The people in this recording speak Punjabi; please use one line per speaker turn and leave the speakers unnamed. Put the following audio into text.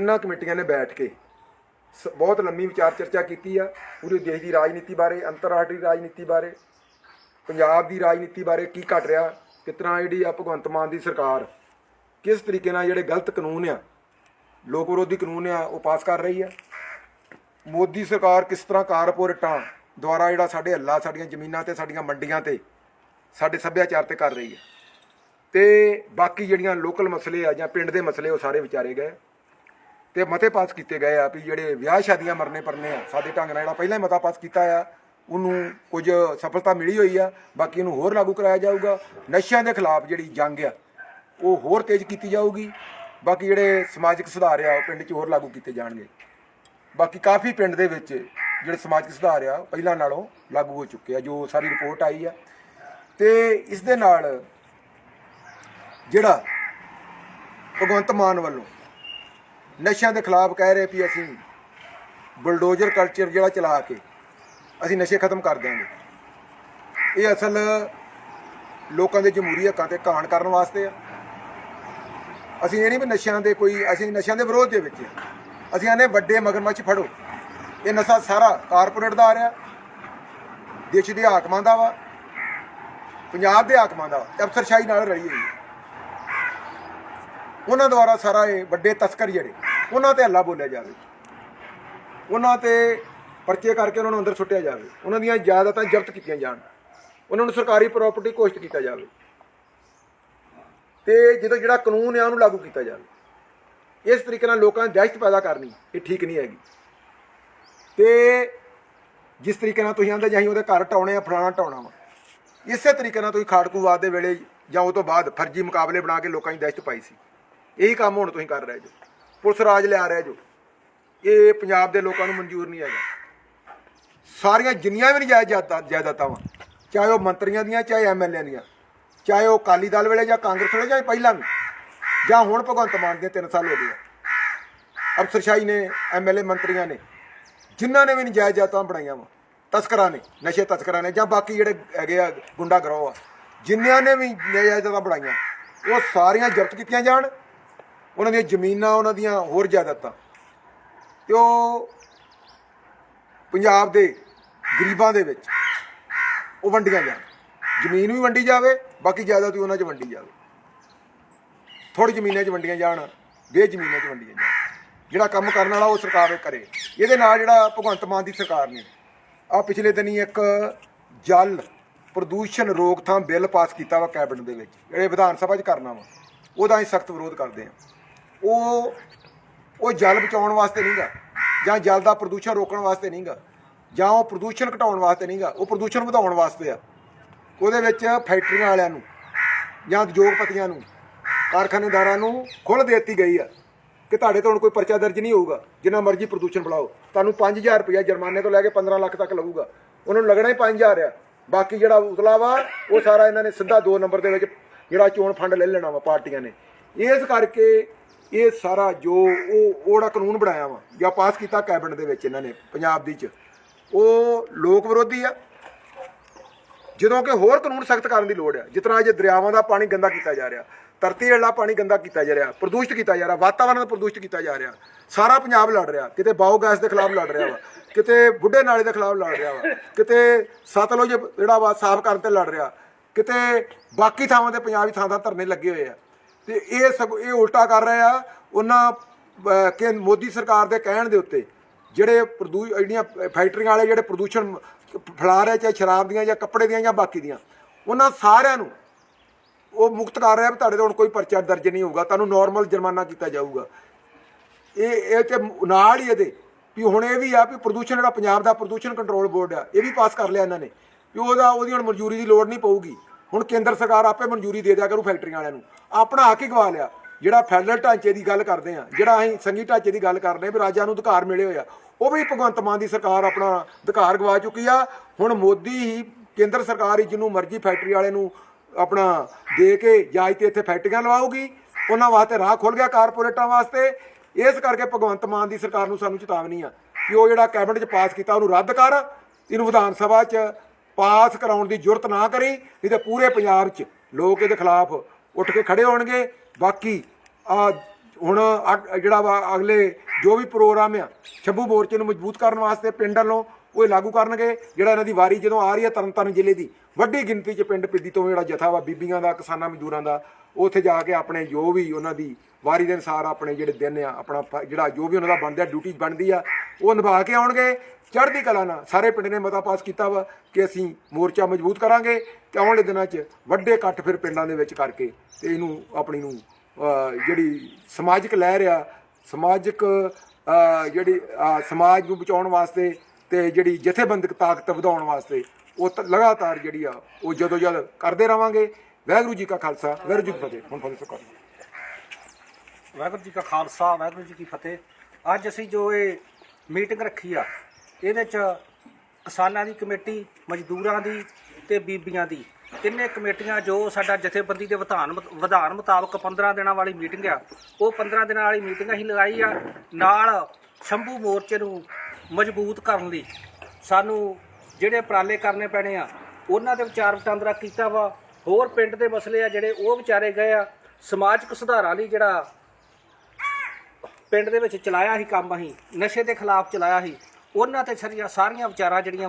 ਇਹਨਾਂ ਕਮੇਟੀਆਂ ਨੇ ਬੈਠ ਕੇ ਸ- ਬਹੁਤ ਲੰਮੀ ਵਿਚਾਰ ਚਰਚਾ ਕੀਤੀ ਆ, ਪੂਰੇ ਦੇਸ਼ ਦੀ ਰਾਜਨੀਤੀ ਬਾਰੇ, ਅੰਤਰਰਾਸ਼ਟਰੀ ਰਾਜਨੀਤੀ ਬਾਰੇ, ਪੰਜਾਬ ਦੀ ਰਾਜਨੀਤੀ ਬਾਰੇ ਕੀ ਘਟ ਰਿਹਾ, ਕਿਸ ਤਰ੍ਹਾਂ ਜਿਹੜੀ ਆ ਭਗਵੰਤ ਮਾਨ ਦੀ ਸਰਕਾਰ, ਕਿਸ ਤਰੀਕੇ ਨਾਲ ਜਿਹੜੇ ਗਲਤ ਕਾਨੂੰਨ ਆ, ਲੋਕ ਵਿਰੋਧੀ ਕਾਨੂੰਨ ਆ, ਉਹ ਪਾਸ ਕਰ ਰਹੀ ਆ। ਮੋਦੀ ਸਰਕਾਰ ਕਿਸ ਤਰ੍ਹਾਂ ਕਾਰਪੋਰੇਟਾਂ ਦੁਆਰਾ ਜਿਹੜਾ ਸਾਡੇ ਹੱਲਾ, ਸਾਡੀਆਂ ਜ਼ਮੀਨਾਂ ਤੇ, ਸਾਡੀਆਂ ਮੰਡੀਆਂ ਤੇ, ਸਾਡੇ ਸੱਭਿਆਚਾਰ ਤੇ ਕਰ ਰਹੀ ਹੈ ਤੇ ਬਾਕੀ ਜਿਹੜੀਆਂ ਲੋਕਲ ਮਸਲੇ ਆ ਜਾਂ ਪਿੰਡ ਦੇ ਮਸਲੇ, ਉਹ ਸਾਰੇ ਵਿਚਾਰੇ ਗਏ। ਤੇ ਮਤੇ ਪਾਸ ਕੀਤੇ ਗਏ ਆ ਵੀ ਜਿਹੜੇ ਵਿਆਹ ਸ਼ਾਦੀਆਂ ਮਰਨੇ ਪਰਨੇ ਆ, ਸਾਡੇ ਢੰਗ ਨਾਲ ਜਿਹੜਾ ਪਹਿਲਾਂ ਹੀ ਮਤਾ ਪਾਸ ਕੀਤਾ ਆ, ਉਹਨੂੰ ਕੁਝ ਸਫਲਤਾ ਮਿਲੀ ਹੋਈ ਆ, ਬਾਕੀ ਇਹਨੂੰ ਹੋਰ ਲਾਗੂ ਕਰਾਇਆ ਜਾਊਗਾ। ਨਸ਼ਿਆਂ ਦੇ ਖਿਲਾਫ ਜਿਹੜੀ ਜੰਗ ਆ, ਉਹ ਹੋਰ ਤੇਜ਼ ਕੀਤੀ ਜਾਊਗੀ। ਬਾਕੀ ਜਿਹੜੇ ਸਮਾਜਿਕ ਸੁਧਾਰ ਆ, ਉਹ ਪਿੰਡ 'ਚ ਹੋਰ ਲਾਗੂ ਕੀਤੇ ਜਾਣਗੇ। ਬਾਕੀ ਕਾਫੀ ਪਿੰਡ ਦੇ ਵਿੱਚ ਜਿਹੜੇ ਸਮਾਜਿਕ ਸੁਧਾਰ ਆ ਪਹਿਲਾਂ ਨਾਲੋਂ ਲਾਗੂ ਹੋ ਚੁੱਕੇ ਆ, ਜੋ ਸਾਰੀ ਰਿਪੋਰਟ ਆਈ ਆ। ਤੇ ਇਸ ਦੇ ਨਾਲ ਜਿਹੜਾ ਭਗਵੰਤ ਮਾਨ ਵੱਲੋਂ ਨਸ਼ਿਆਂ ਦੇ ਖਿਲਾਫ ਕਹਿ ਰਹੇ ਵੀ ਅਸੀਂ ਬਲਡੋਜ਼ਰ ਕਲਚਰ ਜਿਹੜਾ ਚਲਾ ਕੇ ਅਸੀਂ ਨਸ਼ੇ ਖਤਮ ਕਰ ਦਿਆਂਗੇ। ਇਹ ਅਸਲ ਲੋਕਾਂ ਦੇ ਜਮਹੂਰੀ ਹੱਕਾਂ ਤੇ ਕਾਣ ਕਰਨ ਵਾਸਤੇ ਆ। ਅਸੀਂ ਇਹ ਨਹੀਂ ਵੀ ਨਸ਼ਿਆਂ ਦੇ ਕੋਈ ਅਸੀਂ ਨਸ਼ਿਆਂ ਦੇ ਵਿਰੋਧ ਦੇ ਵਿੱਚ ਅਸੀਂ ਆਨੇ ਵੱਡੇ ਮਗਰਮੱਛ ਫੜੋ। ਇਹ ਨਸ਼ਾ ਸਾਰਾ ਕਾਰਪੋਰੇਟ ਦਾ ਆ ਰਿਹਾ। ਦੇਸ਼ ਦੇ ਹਾਕਮਾਂ ਦਾ ਵਾ। ਪੰਜਾਬ ਦੇ ਹਾਕਮਾਂ ਦਾ। ਵਾ, ਅਫਸਰਸ਼ਾਹੀ ਨਾਲ ਰਲੀ ਹੋਈ ਉਹਨਾਂ ਦੁਆਰਾ ਸਾਰਾ ਇਹ ਵੱਡੇ ਤਸਕਰ ਜਿਹੜੇ ਉਹਨਾਂ ਤੇ ਹੱਲਾ ਬੋਲਿਆ ਜਾਵੇ। ਉਹਨਾਂ ਤੇ ਪਰਚੇ ਕਰਕੇ ਉਹਨਾਂ ਨੂੰ ਅੰਦਰ ਸੁੱਟਿਆ ਜਾਵੇ। ਉਹਨਾਂ ਦੀਆਂ ਜਾਇਦਾਦਾਂ ਜ਼ਬਤ ਕੀਤੀਆਂ ਜਾਣ। ਉਹਨਾਂ ਨੂੰ ਸਰਕਾਰੀ ਪ੍ਰਾਪਰਟੀ ਘੋਸ਼ਿਤ ਕੀਤਾ ਜਾਵੇ। ਤੇ ਜਦੋਂ ਜਿਹੜਾ ਕਾਨੂੰਨ ਆ, ਉਹਨੂੰ ਲਾਗੂ ਕੀਤਾ ਜਾਵੇ। ਇਸ ਤਰੀਕੇ ਨਾਲ ਲੋਕਾਂ 'ਚ ਦਹਿਸ਼ਤ ਪੈਦਾ ਕਰਨੀ, ਇਹ ਠੀਕ ਨਹੀਂ ਹੈਗੀ। ਤੇ ਜਿਸ ਤਰੀਕੇ ਨਾਲ ਤੁਸੀਂ ਆਂਦੇ ਜਾਈ ਉਹਦੇ ਘਰ ਟਾਉਣੇ ਆ, ਫਲਾਣਾ ਟਾਉਣਾ ਵਾ। ਇਸੇ ਤਰੀਕੇ ਨਾਲ ਤੁਸੀਂ ਖਾੜਕੂਵਾਦ ਦੇ ਵੇਲੇ ਜਾਂ ਉਹ ਤੋਂ ਬਾਅਦ ਫਰਜ਼ੀ ਮੁਕਾਬਲੇ ਬਣਾ ਕੇ ਲੋਕਾਂ ਦੀ ਦਹਿਸ਼ਤ ਪਾਈ ਸੀ। ਇਹੀ ਕੰਮ ਹੁਣ ਤੁਸੀਂ ਕਰ ਰਹੇ ਜੋ। ਪੁਲਿਸ ਰਾਜ ਲਿਆ ਰਿਹਾ ਜੋ। ਇਹ ਪੰਜਾਬ ਦੇ ਲੋਕਾਂ ਨੂੰ ਮਨਜ਼ੂਰ ਨਹੀਂ ਹੈਗਾ। ਸਾਰੀਆਂ ਜਿੰਨੀਆਂ ਵੀ ਨਜਾਇਜ਼ ਜਾਇਦਾਦਾਂ ਵਾ, ਚਾਹੇ ਉਹ ਮੰਤਰੀਆਂ ਦੀਆਂ, ਚਾਹੇ ਐਮਐਲਏ ਦੀਆਂ, ਚਾਹੇ ਉਹ ਅਕਾਲੀ ਦਲ ਵੇਲੇ ਜਾਂ ਕਾਂਗਰਸ ਵੇਲੇ ਜਾਂ ਪਹਿਲਾਂ ਵੀ, ਜਾਂ ਹੁਣ ਭਗਵੰਤ ਮਾਨ ਦੇ 3 ਸਾਲ ਹੋ ਗਏ ਆ ਅਫਸਰਸ਼ਾਹੀ ਨੇ ਐਮਐਲਏ ਮੰਤਰੀਆਂ ਨੇ, ਜਿਨ੍ਹਾਂ ਨੇ ਵੀ ਨਜਾਇਜ਼ ਜਾਤਾਂ ਬਣਾਈਆਂ ਵਾ, ਤਸਕਰਾਂ ਨੇ, ਨਸ਼ੇ ਤਸਕਰਾਂ ਨੇ, ਜਾਂ ਬਾਕੀ ਜਿਹੜੇ ਹੈਗੇ ਆ ਗੁੰਡਾ ਗਰੋਹ ਆ, ਜਿਨ੍ਹਾਂ ਨੇ ਵੀ ਨਜਾਇਜ਼ ਜਾਤਾਂ ਬਣਾਈਆਂ, ਉਹ ਸਾਰੀਆਂ ਜ਼ਬਤ ਕੀਤੀਆਂ ਜਾਣ। ਉਹਨਾਂ ਦੀਆਂ ਜ਼ਮੀਨਾਂ, ਉਹਨਾਂ ਦੀਆਂ ਹੋਰ ਜਾਇਦਾਦਾਂ। ਤੇ ਉਹ ਪੰਜਾਬ ਦੇ ਗਰੀਬਾਂ ਦੇ ਵਿੱਚ ਉਹ ਵੰਡੀਆਂ ਜਾਣ। ਜ਼ਮੀਨ ਵੀ ਵੰਡੀ ਜਾਵੇ, ਬਾਕੀ ਜਾਇਦਾਦ ਵੀ ਉਹਨਾਂ 'ਚ ਵੰਡੀ ਜਾਵੇ। ਥੋੜੀ ਜ਼ਮੀਨਾਂ 'ਚ ਵੰਡੀਆਂ ਜਾਣ ਬੇ ਜ਼ਮੀਨਾਂ 'ਚ ਵੰਡੀਆਂ ਜਾਣ। ਜਿਹੜਾ ਕੰਮ ਕਰਨ ਵਾਲਾ ਉਹ ਸਰਕਾਰ ਕਰੇ ਇਹਦੇ ਨਾਲ ਜਿਹੜਾ ਭਗਵੰਤ ਮਾਨ ਦੀ ਸਰਕਾਰ ਨੇ ਆ ਪਿਛਲੇ ਦਿਨੀ ਇੱਕ ਜਲ ਪ੍ਰਦੂਸ਼ਣ ਰੋਕਥਾਮ ਬਿੱਲ ਪਾਸ ਕੀਤਾ ਵਾ ਕੈਬਨਿਟ ਦੇ ਵਿੱਚ। ਜਿਹੜੇ ਵਿਧਾਨ ਸਭਾ 'ਚ ਕਰਨਾ ਵਾ, ਉਹਦਾ ਅਸੀਂ ਸਖਤ ਵਿਰੋਧ ਕਰਦੇ ਹਾਂ। ਉਹ ਉਹ ਜਲ ਬਚਾਉਣ ਵਾਸਤੇ ਨਹੀਂਗਾ। ਜਾਂ ਜਲ ਦਾ ਪ੍ਰਦੂਸ਼ਣ ਰੋਕਣ ਵਾਸਤੇ ਨਹੀਂਗਾ। ਜਾਂ ਉਹ ਪ੍ਰਦੂਸ਼ਣ ਘਟਾਉਣ ਵਾਸਤੇ ਨਹੀਂਗਾ। ਉਹ ਪ੍ਰਦੂਸ਼ਣ ਵਧਾਉਣ ਵਾਸਤੇ ਆ। ਉਹਦੇ ਵਿੱਚ ਫੈਕਟਰੀਆਂ ਵਾਲਿਆਂ ਨੂੰ ਜਾਂ ਉਦਯੋਗਪਤੀਆਂ ਨੂੰ, ਕਾਰਖਾਨੇਦਾਰਾਂ ਨੂੰ ਖੁੱਲ੍ਹ ਦੇ ਦਿੱਤੀ ਗਈ ਆ ਕਿ ਤੁਹਾਡੇ ਤੋਂ ਹੁਣ ਕੋਈ ਪਰਚਾ ਦਰਜ ਨਹੀਂ ਹੋਊਗਾ। ਜਿੰਨਾ ਮਰਜ਼ੀ ਪ੍ਰਦੂਸ਼ਣ ਫਲਾਓ। ਤੁਹਾਨੂੰ 5000 ਰੁਪਇਆ ਜੁਰਮਾਨੇ ਤੋਂ ਲੈ ਕੇ 15 ਲੱਖ ਤੱਕ ਲੱਗੂਗਾ। ਉਹਨਾਂ ਨੂੰ ਲੱਗਣਾ ਹੀ 5000 ਆ। ਬਾਕੀ ਜਿਹੜਾ ਉਤਲਾ ਵਾ, ਉਹ ਸਾਰਾ ਇਹਨਾਂ ਨੇ ਸਿੱਧਾ 2 ਨੰਬਰ ਦੇ ਵਿੱਚ ਜਿਹੜਾ ਚੋਣ ਫੰਡ ਲੈ ਲੈਣਾ ਵਾ ਪਾਰਟੀਆਂ ਨੇ। ਇਸ ਕਰਕੇ ਇਹ ਸਾਰਾ ਜੋ ਉਹ ਉਹ ਕਾਨੂੰਨ ਬਣਾਇਆ ਵਾ, ਜਾਂ ਪਾਸ ਕੀਤਾ ਕੈਬਨਿਟ ਦੇ ਵਿੱਚ ਇਹਨਾਂ ਨੇ, ਪੰਜਾਬ ਦੀ ਚ। ਉਹ ਲੋਕ ਵਿਰੋਧੀ ਆ। ਜਦੋਂ ਕਿ ਹੋਰ ਕਾਨੂੰਨ ਸਖਤ ਕਰਨ ਦੀ ਲੋੜ ਹੈ ਜਿਸ ਤਰ੍ਹਾਂ ਅੱਜ ਦਰਿਆਵਾਂ ਦਾ ਪਾਣੀ ਗੰਦਾ ਕੀਤਾ ਜਾ ਰਿਹਾ, ਧਰਤੀ ਹੇਠਲਾ ਪਾਣੀ ਗੰਦਾ ਕੀਤਾ ਜਾ ਰਿਹਾ, ਪ੍ਰਦੂਸ਼ਿਤ ਕੀਤਾ ਜਾ ਰਿਹਾ ਵਾਤਾਵਰਣ ਪ੍ਰਦੂਸ਼ਿਤ ਕੀਤਾ ਜਾ ਰਿਹਾ, ਸਾਰਾ ਪੰਜਾਬ ਲੜ ਰਿਹਾ। ਕਿਤੇ ਬਾਇਓਗੈਸ ਦੇ ਖਿਲਾਫ ਲੜ ਰਿਹਾ ਵਾ, ਕਿਤੇ ਬੁੱਢੇ ਨਾਲੇ ਦੇ ਖਿਲਾਫ ਲੜ ਰਿਹਾ ਵਾ, ਕਿਤੇ ਸਤਲੁਜ ਜਿਹੜਾ ਵਾ ਸਾਫ਼ ਕਰਨ ਤੇ ਲੜ ਰਿਹਾ, ਕਿਤੇ ਬਾਕੀ ਥਾਵਾਂ ਤੇ ਪੰਜਾਬੀ ਥਾਂ ਥਾਂ ਧਰਨੇ ਲੱਗੇ ਹੋਏ ਆ। ਤੇ ਇਹ ਸਗੋਂ ਇਹ ਉਲਟਾ ਕਰ ਰਹੇ ਆ ਉਹਨਾਂ ਕਿ ਮੋਦੀ ਸਰਕਾਰ ਦੇ ਕਹਿਣ ਦੇ ਉੱਤੇ, ਜਿਹੜੇ ਪ੍ਰਦੂ, ਜਿਹੜੀਆਂ ਫੈਕਟਰੀਆਂ ਵਾਲੇ ਜਿਹੜੇ ਪ੍ਰਦੂਸ਼ਣ ਫੈਲਾ ਰਹੇ ਚਾਹੇ ਸ਼ਰਾਬ ਦੀਆਂ ਜਾਂ ਕੱਪੜੇ ਦੀਆਂ ਜਾਂ ਬਾਕੀ ਦੀਆਂ, ਉਹਨਾਂ ਸਾਰਿਆਂ ਨੂੰ ਉਹ ਮੁਕਤ ਕਰ ਰਿਹਾ ਵੀ ਤੁਹਾਡੇ ਤੋਂ ਹੁਣ ਕੋਈ ਪਰਚਾ ਦਰਜ ਨਹੀਂ ਹੋਊਗਾ, ਤੁਹਾਨੂੰ ਨਾਰਮਲ ਜੁਰਮਾਨਾ ਕੀਤਾ ਜਾਊਗਾ। ਇਹ ਇਹ ਤੇ ਨਾਲ ਹੀ ਇਹਦੇ ਵੀ ਹੁਣ ਇਹ ਵੀ ਆ ਵੀ ਪ੍ਰਦੂਸ਼ਣ ਜਿਹੜਾ ਪੰਜਾਬ ਦਾ ਪ੍ਰਦੂਸ਼ਣ ਕੰਟਰੋਲ ਬੋਰਡ ਆ, ਇਹ ਵੀ ਪਾਸ ਕਰ ਲਿਆ ਇਹਨਾਂ ਨੇ, ਵੀ ਉਹਦਾ, ਉਹਦੀ ਹੁਣ ਮਨਜ਼ੂਰੀ ਦੀ ਲੋੜ ਨਹੀਂ ਪਊਗੀ। ਹੁਣ ਕੇਂਦਰ ਸਰਕਾਰ ਆਪੇ ਮਨਜ਼ੂਰੀ ਦੇ ਦਿਆ ਕਰੂ ਫੈਕਟਰੀਆਂ ਵਾਲਿਆਂ ਨੂੰ। ਆਪਣਾ ਹੱਕ ਹੀ ਗਵਾ ਲਿਆ। ਜਿਹੜਾ ਫੈਡਰਲ ਢਾਂਚੇ ਦੀ ਗੱਲ ਕਰਦੇ ਆ, ਜਿਹੜਾ ਅਸੀਂ ਸੰਘੀ ਢਾਂਚੇ ਦੀ ਗੱਲ ਕਰਦੇ ਆ ਵੀ ਰਾਜਾਂ ਨੂੰ ਅਧਿਕਾਰ ਮਿਲੇ ਹੋਏ ਆ, ਉਹ ਵੀ ਭਗਵੰਤ ਮਾਨ ਦੀ ਸਰਕਾਰ ਆਪਣਾ ਅਧਿਕਾਰ ਗਵਾ ਚੁੱਕੀ ਆ। ਹੁਣ ਮੋਦੀ ਹੀ ਕੇਂਦਰ ਸਰਕਾਰ ਹੀ ਜਿਹਨੂੰ ਮਰਜ਼ੀ ਫੈਕਟਰੀ ਵਾਲੇ ਨੂੰ ਆਪਣਾ ਦੇ ਕੇ ਜਾਂ ਤੇ ਇੱਥੇ ਫੈਕਟਰੀਆਂ ਲਵਾਉਗੀ ਉਹਨਾਂ ਵਾਸਤੇ ਰਾਹ ਖੁੱਲ ਗਿਆ ਕਾਰਪੋਰੇਟਾਂ ਵਾਸਤੇ। ਇਸ ਕਰਕੇ ਭਗਵੰਤ ਮਾਨ ਦੀ ਸਰਕਾਰ ਨੂੰ ਸਾਨੂੰ ਚੇਤਾਵਨੀ ਆ ਕਿ ਉਹ ਜਿਹੜਾ ਕੈਬਨਿਟ 'ਚ ਪਾਸ ਕੀਤਾ, ਉਹਨੂੰ ਰੱਦ ਕਰ। ਇਹਨੂੰ ਵਿਧਾਨ ਸਭਾ 'ਚ ਪਾਸ ਕਰਾਉਣ ਦੀ ਜ਼ਰੂਰਤ ਨਾ ਕਰੀ, ਨਹੀਂ ਤਾਂ ਪੂਰੇ ਪੰਜਾਬ 'ਚ ਲੋਕ ਇਹਦੇ ਖਿਲਾਫ ਉੱਠ ਕੇ ਖੜੇ ਹੋਣਗੇ। ਬਾਕੀ ਆ ਹੁਣ ਅਗ- ਜਿਹੜਾ ਵਾ ਅਗਲੇ ਜੋ ਵੀ ਪ੍ਰੋਗਰਾਮ ਆ, ਛੱਬੂ ਮੋਰਚੇ ਨੂੰ ਮਜ਼ਬੂਤ ਕਰਨ ਵਾਸਤੇ ਪਿੰਡ ਵੱਲੋਂ ਉਹ ਇਹ ਲਾਗੂ ਕਰਨਗੇ, ਜਿਹੜਾ ਇਹਨਾਂ ਦੀ ਵਾਰੀ ਜਦੋਂ ਆ ਰਹੀ ਹੈ ਤਰਨਤਾਰਨ ਜ਼ਿਲ੍ਹੇ ਦੀ। ਵੱਡੀ ਗਿਣਤੀ 'ਚ ਪਿੰਡ ਪਿੱਦੀ ਤੋਂ ਜਿਹੜਾ ਜਥਾ ਵਾ ਬੀਬੀਆਂ ਦਾ, ਕਿਸਾਨਾਂ ਮਜ਼ਦੂਰਾਂ ਦਾ ਉਹ ਉੱਥੇ ਜਾ ਕੇ ਆਪਣੇ ਜੋ ਵੀ ਉਹਨਾਂ ਦੀ ਵਾਰੀ ਦੇ ਅਨੁਸਾਰ ਆਪਣੇ ਜਿਹੜੇ ਦਿਨ ਆ, ਆਪਣਾ ਜਿਹੜਾ ਜੋ ਵੀ ਉਹਨਾਂ ਦਾ ਬਣਦਾ ਡਿਊਟੀ ਬਣਦੀ ਆ, ਉਹ ਨਿਭਾ ਕੇ ਆਉਣਗੇ। ਚੜ੍ਹਦੀ ਕਲਾ ਨਾਲ ਸਾਰੇ ਪਿੰਡ ਨੇ ਮਤਾ ਪਾਸ ਕੀਤਾ ਵਾ ਕਿ ਅਸੀਂ ਮੋਰਚਾ ਮਜ਼ਬੂਤ ਕਰਾਂਗੇ ਤੇ ਆਉਣ ਵਾਲੇ ਦਿਨਾਂ 'ਚ ਵੱਡੇ ਇਕੱਠ ਫਿਰ ਪਿੰਡਾਂ ਦੇ ਵਿੱਚ ਕਰਕੇ ਤੇ ਇਹਨੂੰ ਆਪਣੀ ਨੂੰ ਜਿਹੜੀ ਸਮਾਜਿਕ ਲਹਿਰ ਆ, ਸਮਾਜਿਕ ਜਿਹੜੀ ਸਮਾਜ ਨੂੰ ਬਚਾਉਣ ਵਾਸਤੇ ਤੇ ਜਿਹੜੀ ਜਥੇਬੰਦਕ ਤਾਕਤ ਵਧਾਉਣ ਵਾਸਤੇ ਉਹ ਤਾਂ ਲਗਾਤਾਰ ਜਿਹੜੀ ਆ, ਉਹ ਜਦੋਂ ਜਦ ਕਰਦੇ ਰਵਾਂਗੇ, ਵਾਹਿਗੁਰੂ ਜੀ ਕਾ ਖਾਲਸਾ, ਵਾਹਿਗੁਰੂ ਜੀ ਕੀ ਫਤਿਹ। ਹੁਣ ਫਤਿਹ ਸੁਖਾ
ਵਾਹਿਗੁਰੂ ਜੀ ਕਾ ਖਾਲਸਾ, ਵਾਹਿਗੁਰੂ ਜੀ ਕੀ ਫਤਿਹ। ਅੱਜ ਅਸੀਂ ਜੋ ਇਹ ਮੀਟਿੰਗ ਰੱਖੀ ਆ, ਇਹਦੇ ਚ ਕਿਸਾਨਾਂ ਦੀ ਕਮੇਟੀ, ਮਜ਼ਦੂਰਾਂ ਦੀ ਤੇ ਬੀਬੀਆਂ ਦੀ। ਤਿੰਨੇ ਕਮੇਟੀਆਂ ਜੋ ਸਾਡਾ ਜਥੇਬੰਦੀ ਦੇ ਵਿਧਾਨ ਵਿਧਾਨ ਮੁਤਾਬਕ 15 ਦਿਨਾਂ ਵਾਲੀ ਮੀਟਿੰਗ ਆ, ਉਹ 15 ਦਿਨਾਂ ਵਾਲੀ ਮੀਟਿੰਗ ਅਸੀਂ ਲਗਾਈ ਆ ਨਾਲ ਸ਼ੰਭੂ ਮੋਰਚੇ ਨੂੰ ਮਜ਼ਬੂਤ ਕਰਨ ਲਈ ਸਾਨੂੰ ਜਿਹੜੇ ਉਪਰਾਲੇ ਕਰਨੇ ਪੈਣੇ ਆ, ਉਹਨਾਂ ਦੇ ਵਿਚਾਰ ਵਟਾਂਦਰਾ ਕੀਤਾ ਵਾ। ਹੋਰ ਪਿੰਡ ਦੇ ਮਸਲੇ ਆ ਜਿਹੜੇ ਉਹ ਵਿਚਾਰੇ ਗਏ ਆ। ਸਮਾਜਿਕ ਸੁਧਾਰਾਂ ਲਈ ਜਿਹੜਾ ਪਿੰਡ ਦੇ ਵਿੱਚ ਚਲਾਇਆ ਸੀ ਕੰਮ ਅਸੀਂ, ਨਸ਼ੇ ਦੇ ਖਿਲਾਫ ਚਲਾਇਆ ਸੀ। ਉਹਨਾਂ ਤੇ ਸਾਰੀਆਂ ਸਾਰੀਆਂ ਵਿਚਾਰਾਂ ਜਿਹੜੀਆਂ ਵਾ